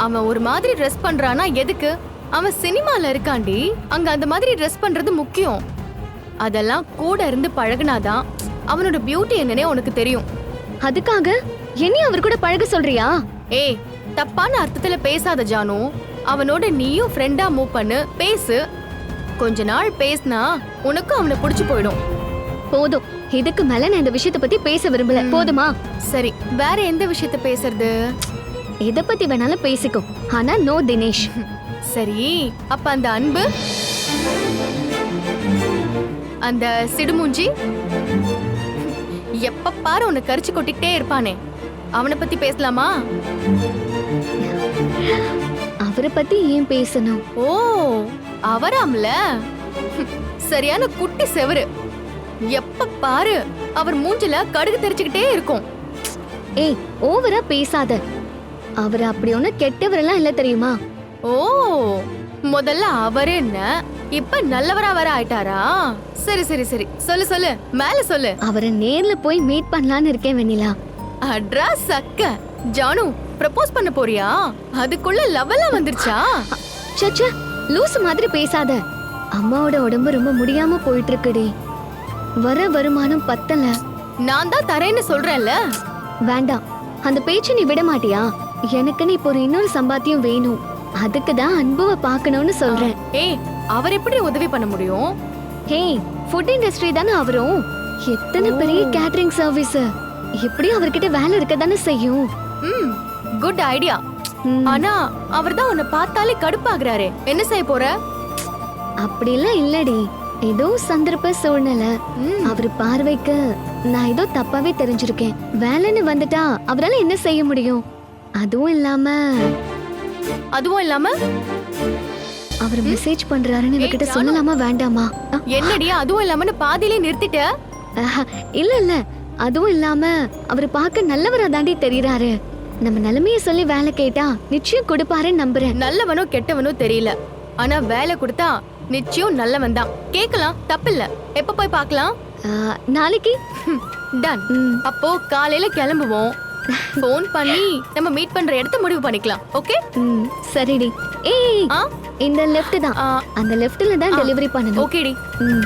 அவன் ஒரு மாதிரி ட்ரெஸ் பண்றானா எதுக்கு? அவன் சினிமால இருக்காண்டி. அங்க அந்த மாதிரி ட்ரெஸ் பண்றது முக்கியம். அதெல்லாம் கூட இருந்து பழகுனாதான் அவனோட பியூட்டி என்னன்னே உனக்கு தெரியும். அதுக்காக என்னையும் அவர் கூட பழக சொல்றியா? ஏய் தப்பான அர்த்தத்துல பேசாத ஜானு. அவனோட நீயும் ஃப்ரெண்டா மூவ் பண்ணு பேசு. கொஞ்ச நாள் பேசினா உனக்கும் அவனை பிடிச்சு போயிடும். போதும். இதுக்கு மேல நான் இந்த விஷயத்த பத்தி பேச விரும்பல. போதுமா? சரி வேற எந்த விஷயத்த பேசுறது? எதை பத்தி வேணாலும் பேசிக்கோ. ஆனா நோ தினேஷ். சரி அப்ப அந்த அன்பு? அந்த சிடுமூஞ்சி? எப்ப பாரு உன்னை கரிச்சு கொட்டிக்கிட்டே இருப்பானே. அவனை பத்தி பேசலாமா? அவரை பத்தி ஏன் பேசணும்? ஓ அவராம்ல? சரியான குட்டி செவரு. எப்ப பாரு அவர் மூஞ்சில கடுகு தெரிச்சுக்கிட்டே இருக்கும். ஏய் ஓவரா பேசாத. அவர் அப்படி ஒண்ணு கெட்டவரெல்லாம் இல்ல தெரியுமா? ஓ முதல்ல அவரு என்ன? இப்ப நல்லவரா வர ஆயிட்டாரா? சரி சரி சரி. சொல்லு சொல்லு. மேல சொல்லு. அவரை நேர்ல போய் மீட் பண்ணலான்னு இருக்கேன் வெண்ணிலா. அட்ரா சக்க. ஜானு ப்ரப்போஸ் பண்ண போறியா? அதுக்குள்ள லெவலா வந்துருச்சா? சச்சா லூசு மாதிரி பேசாத. அம்மாவோட உடம்பு ரொம்ப முடியாம போயிட்டு இருக்குடி வர வருமானம் பத்தல. நான் தான் தரேன்னு சொல்றேன்ல. வேண்டாம். அந்த பேச்சை நீ விட மாட்டியா? எனக்குன்னு இப்போ ஒரு இன்னொரு சம்பாத்தியம் வேணும். அதுக்கு தான் அன்புவை பார்க்கணும்னு சொல்றேன். ஏய் அவர் எப்படி உதவி பண்ண முடியும்? ஹே ஃபுட் இண்டஸ்ட்ரி தானே அவரும்? எத்தனை பெரிய கேட்டரிங் சர்வீஸ் எப்படியும் அவர்கிட்ட வேலை இருக்க தானே செய்யும். ம் குட் ஐடியா ஆனா அவர் தான் உன்னை பார்த்தாலே கடுப்பாகுறாரே. என்ன செய்ய போற? அப்படிலாம் இல்லடி. ஏதோ சந்தர்ப்ப சூழ்நிலை. அவர் பார்வைக்கு நான் ஏதோ தப்பாவே தெரிஞ்சிருக்கேன். வேலைன்னு வந்துட்டா அவரால என்ன செய்ய முடியும்? அதுவும் இல்லாம அதுவும் இல்லாம? அவர் மெசேஜ் பண்றாருன்னு இவகிட்ட சொல்லலாமா வேண்டாமா? அ, என்னடி அதுவும் இல்லாமன்னு பாதியிலே நிறுத்திட்ட? இல்ல இல்ல. அதுவும் இல்லாம அவர் பார்க்க நல்லவரா தாண்டி தெரியறாரு. நம்ம நிலைமைய சொல்லி வேலை கேட்டா நிச்சயம் கொடுப்பாருன்னு நம்புறேன். நல்லவனோ கெட்டவனோ தெரியல. ஆனா வேலை கொடுத்தா நிச்சயம் நல்லவன் தான். கேக்கலாம் தப்பில்ல. எப்ப போய் பார்க்கலாம்? நாளைக்கு. டன் அப்போ காலையில கிளம்புவோம். ஃபோன் பண்ணி நம்ம மீட் பண்ற இடத்த முடிவு பண்ணிக்கலாம் ஓகே ம், சரிடி. ஏய் ஆ? இந்த லெஃப்ட் தான். அந்த லெஃப்ட்ல தான். டெலிவரி பண்ணணும். ஓகேடி ம்.